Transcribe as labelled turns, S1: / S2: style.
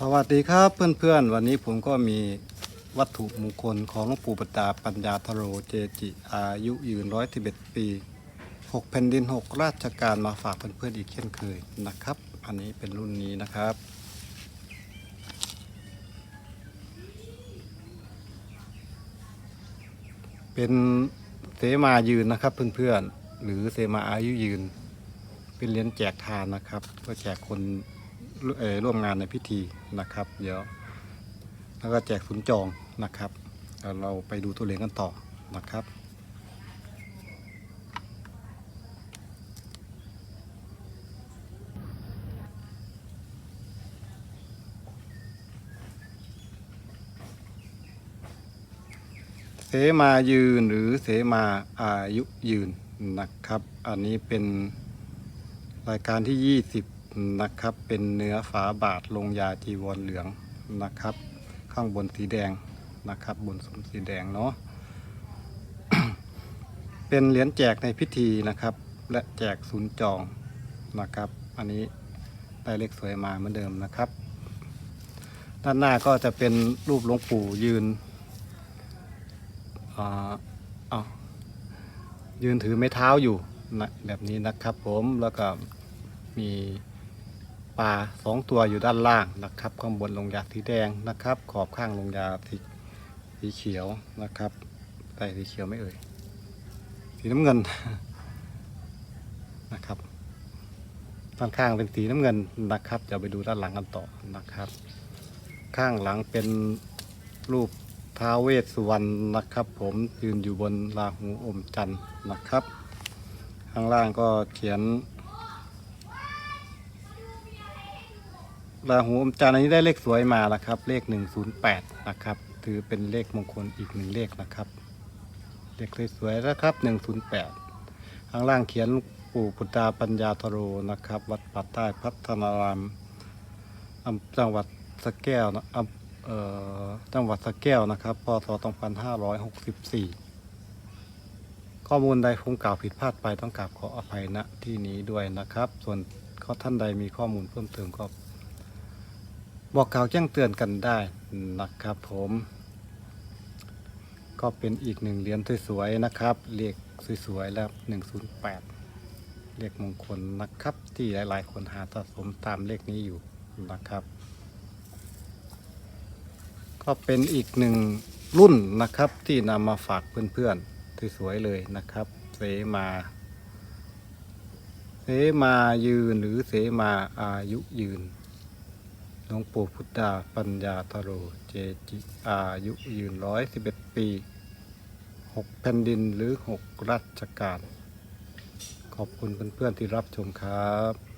S1: สวัสดีครับเพื่อนๆ วันนี้ผมก็มีวัตถุมงคลของหลวงปู่ปตาปัญญาธโรเจจิ อายุยืนร้อยสิบเอ็ดปีหกแผ่นดินหกราชการมาฝากเพื่อนๆอีกเช่นเคยนะครับ อันนี้เป็นรุ่นนี้นะครับ เป็นเสมายืนนะครับเพื่อนๆหรือเสมาอายุยืน เป็นเหรียญแจกทานนะครับเพื่อแจกคน ร่วมงานในพิธีนะครับ เดี๋ยว แล้วก็แจกสุนจองนะครับ เราไปดูตัวเหรียญกันต่อนะครับเสมายืนหรือเสมาอายุยืนนะครับ อันนี้เป็นรายการที่ 20 นะครับ เป็นเนื้อฝาบาทลงยาจีวรเหลืองนะครับ ข้างบนสีแดงนะครับ บนสมสีแดงเนาะเป็นเหรียญแจกในพิธีนะครับ และแจกศูนย์จองนะครับ อันนี้ได้เลขสวยมาเหมือนเดิมนะครับ ด้านหน้าก็จะเป็นรูปหลวงปู่ยืนอ่าเอายืนถือไม้เท้าอยู่นะแบบนี้นะครับผมแล้วก็มี ปลาสองตัวอยู่ด้านล่างนะครับ ข้างบนลงยาสีแดงนะครับ ขอบข้างลงยาสีสีเขียวนะครับใส่สีเขียวไม่เอ่ยสีน้ำเงินนะครับด้านข้างเป็นสีน้ำเงินนะครับเดี๋ยวไปดูด้านหลังกันต่อนะครับ ข้างหลังเป็นรูปท้าเวสสุวรรณนะครับ ผมยืนอยู่บนราหูอมจันทร์นะครับ ข้างล่างก็เขียน ราหูอมจันทร์อันนี้ได้เลขสวยมาแล้วครับ เลข 108 นะครับ ถือเป็นเลขมงคลอีกหนึ่งเลขนะครับ เลขสวยๆนะครับ 108 ข้างล่างเขียนปู่พุทธาปัญญาทโรนะครับ วัดปัดใต้พัฒนารามอำจังหวัดสะแก้วนะจังหวัดสะแก้วนะครับพศ2564 ข้อมูลใดผมกล่าวผิดพลาดไปต้องกราบขออภัยณที่นี้ด้วยนะครับ ส่วนข้อท่านใดมีข้อมูลเพิ่มเติมก็ บอกกล่าวแจ้งเตือนกันได้นะครับผมก็เป็นอีกหนึ่งเหรียญสวยๆนะครับเลขสวยๆแล้ว108 เลขมงคลนะครับ ที่หลายๆ คนหาสะสมตามเลขนี้อยู่นะครับ ก็เป็นอีกหนึ่งรุ่นนะครับที่นำมาฝากเพื่อนๆสวยๆเลยนะครับเสมาเสมายืนหรือเสมาอายุยืน หลวงปู่พุทธาปัญญาทโรเจจิอายุยืนร้อยสิบเอ็ดปีหกแผ่นดินหรือหกรัชกาลขอบคุณเพื่อนๆที่รับชมครับ